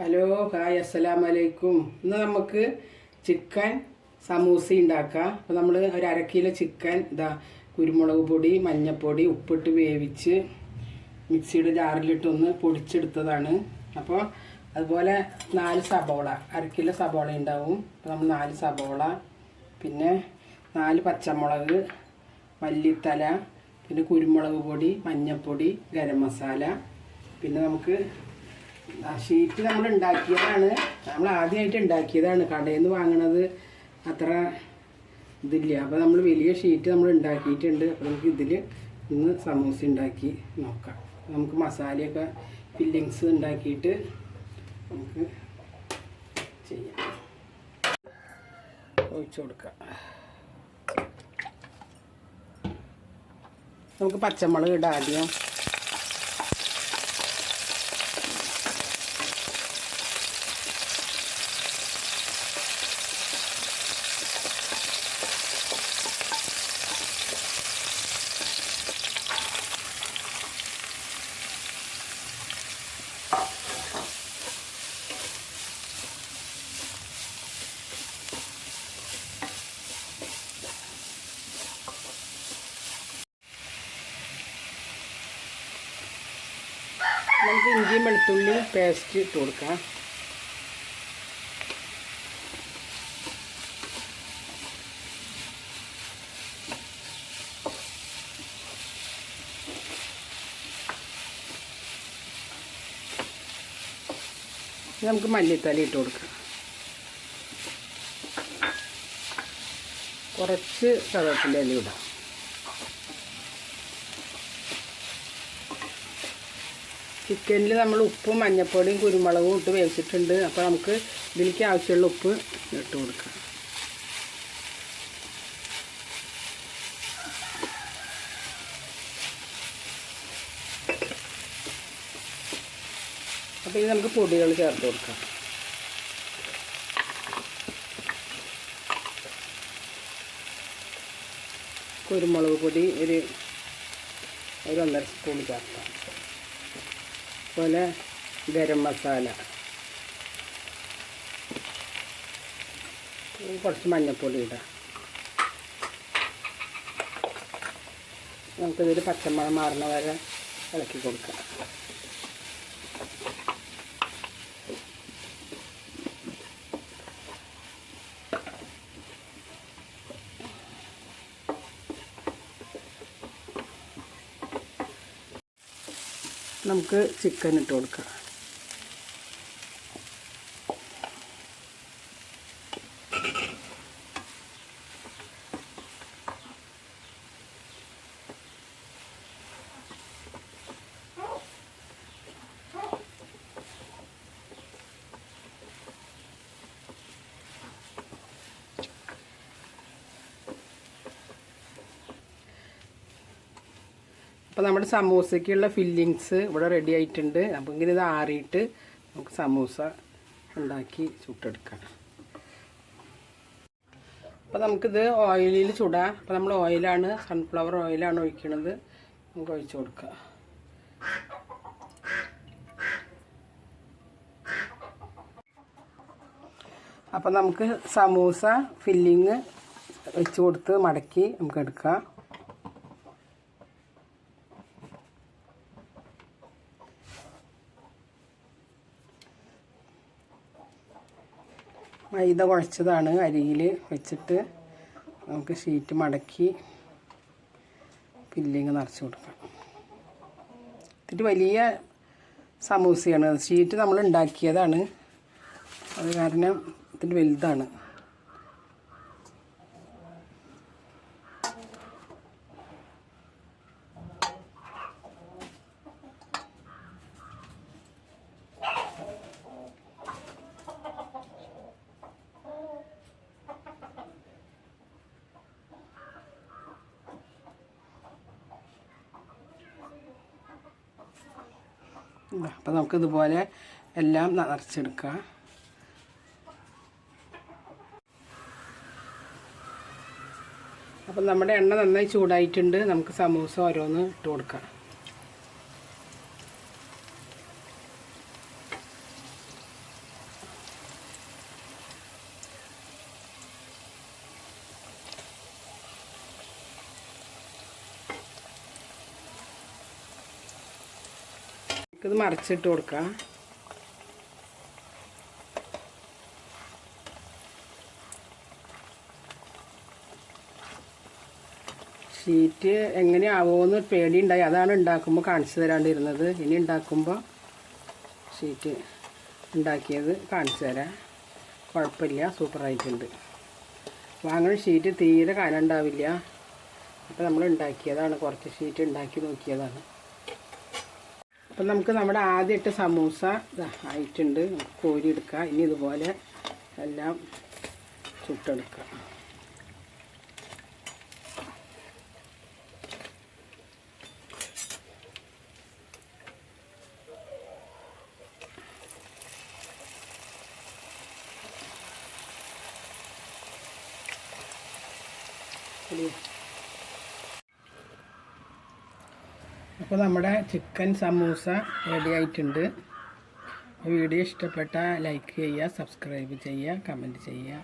Hello hi അസ്സലാം വലൈക്കും ഇന്ന് നമുക്ക് ചിക്കൻ സമൂസ ഉണ്ടാക്കാം അപ്പോൾ നമ്മൾ ഒരു അര കിലോ ചിക്കൻ ഇതാ കുരുമുളക് പൊടി മഞ്ഞൾപ്പൊടി ഉപ്പിട്ട് വേവിച്ച് മിക്സിയുടെ ജാറിലിട്ടൊന്ന് പൊടിച്ചെടുത്തതാണ്. അപ്പോൾ അതുപോലെ നാല് സബോള അര കിലോ സബോള ഉണ്ടാവും അപ്പോൾ നമ്മൾ നാല് സബോള പിന്നെ നാല് പച്ചമുളക് മല്ലിത്തല പിന്നെ കുരുമുളക് പൊടി മഞ്ഞൾപ്പൊടി ഗരം മസാല പിന്നെ നമുക്ക് ആ ഷീറ്റ് നമ്മൾ ഉണ്ടാക്കിയതാണ്. നമ്മൾ ആദ്യമായിട്ട് ഉണ്ടാക്കിയതാണ്. കടയിൽ നിന്ന് വാങ്ങണത് അത്ര ഇതില്ല. അപ്പോൾ നമ്മൾ വലിയ ഷീറ്റ് നമ്മൾ ഉണ്ടാക്കിയിട്ടുണ്ട്. അപ്പോൾ നമുക്ക് ഇതിൽ ഇന്ന് സമൂസ ഉണ്ടാക്കി നോക്കാം. നമുക്ക് മസാലയൊക്കെ ഫില്ലിങ്സ് ഉണ്ടാക്കിയിട്ട് നമുക്ക് ചെയ്യാം. ഒഴിച്ചു കൊടുക്കാം. നമുക്ക് പച്ചമുളക് ഇടാം ആദ്യം. നമുക്ക് ഇഞ്ചിയും വെളുത്തുള്ളി പേസ്റ്റ് ഇട്ട് കൊടുക്കാം. നമുക്ക് മല്ലിത്തല ഇട്ട് കൊടുക്കാം. കുറച്ച് കറിവേപ്പിന്റെ ഇല ഇടാം. ചിക്കനിൽ നമ്മൾ ഉപ്പും മഞ്ഞൾപ്പൊടിയും കുരുമുളകും ഇട്ട് വേവിച്ചിട്ടുണ്ട്. അപ്പോൾ നമുക്ക് ഇതിലേക്ക് ആവശ്യമുള്ള ഉപ്പ് ഇട്ട് കൊടുക്കാം. അപ്പോൾ ഇത് നമുക്ക് പൊടികൾ ചേർത്ത് കൊടുക്കാം. കുരുമുളക് പൊടി ഒരു ഒരു ഒന്നര സ്പൂൺ ചേർക്കാം. അതുപോലെ ഗരം മസാല. കുറച്ച് മഞ്ഞൾപ്പൊടി ഇടാം. നമുക്കിതിൽ പച്ചമണം മാറുന്ന വരെ ഇളക്കി കൊടുക്കാം. നമുക്ക് ചിക്കൻ ഇട്ട് കൊടുക്കാം. അപ്പോൾ നമ്മുടെ സമൂസയ്ക്കുള്ള ഫില്ലിങ്സ് ഇവിടെ റെഡി ആയിട്ടുണ്ട്. അപ്പോൾ ഇങ്ങനെ ഇത് ആറിയിട്ട് നമുക്ക് സമൂസ ഉണ്ടാക്കി ചുട്ടെടുക്കാം. അപ്പോൾ നമുക്കിത് ഓയിലിൽ ചുടാം. അപ്പോൾ നമ്മൾ ഓയിലാണ് സൺഫ്ലവർ ഓയിലാണ് ഒഴിക്കുന്നത് നമുക്ക് ഒഴിച്ചു കൊടുക്കാം. അപ്പോൾ നമുക്ക് സമൂസ ഫില്ലിങ് വെച്ച് കൊടുത്ത് മടക്കി നമുക്ക് എടുക്കാം. മൈദ കുഴച്ചതാണ് അരിയിൽ വെച്ചിട്ട്. നമുക്ക് ഷീറ്റ് മടക്കി ഫില്ലിങ് നിറച്ച് കൊടുക്കാം. ഇത്തിരി വലിയ സമൂസയാണ്. ഷീറ്റ് നമ്മൾ ഉണ്ടാക്കിയതാണ്. അത് കാരണം ഇത്തിരി വലുതാണ്. അപ്പോൾ നമുക്കിതുപോലെ എല്ലാം നിറച്ചെടുക്കാം. അപ്പം നമ്മുടെ എണ്ണ നന്നായി ചൂടായിട്ടുണ്ട്. നമുക്ക് സമൂസ ഓരോന്ന് ഇട്ട് കൊടുക്കാം. ഇത് മറിച്ചിട്ട് കൊടുക്കാം. ഷീറ്റ് എങ്ങനെയാവുമെന്ന് പേടിയുണ്ടായി. അതാണ് ഉണ്ടാക്കുമ്പോൾ കാണിച്ചു തരാണ്ടിരുന്നത്. ഇനി ഉണ്ടാക്കുമ്പോൾ ഷീറ്റ് ഉണ്ടാക്കിയത് കാണിച്ചു തരാം. കുഴപ്പമില്ല സൂപ്പറായിട്ടുണ്ട് വാങ്ങുന്ന ഷീറ്റ് തീരെ കനം ഉണ്ടാവില്ല. അപ്പോൾ നമ്മൾ ഉണ്ടാക്കിയതാണ് കുറച്ച് ഷീറ്റ് ഉണ്ടാക്കി നോക്കിയതാണ്. അപ്പം നമുക്ക് നമ്മുടെ ആദ്യമായിട്ട് സമൂസ ആയിട്ടുണ്ട്. നമുക്ക് കോരിയെടുക്കാം. ഇനി ഇതുപോലെ എല്ലാം ചുട്ടെടുക്കുക ചുട്ടെടുക്കാം അപ്പോൾ നമ്മുടെ ചിക്കൻ സമൂസ റെഡി ആയിട്ടുണ്ട്. വീഡിയോ ഇഷ്ടപ്പെട്ടാൽ ലൈക്ക് ചെയ്യുക സബ്സ്ക്രൈബ് ചെയ്യുക കമന്റ് ചെയ്യുക.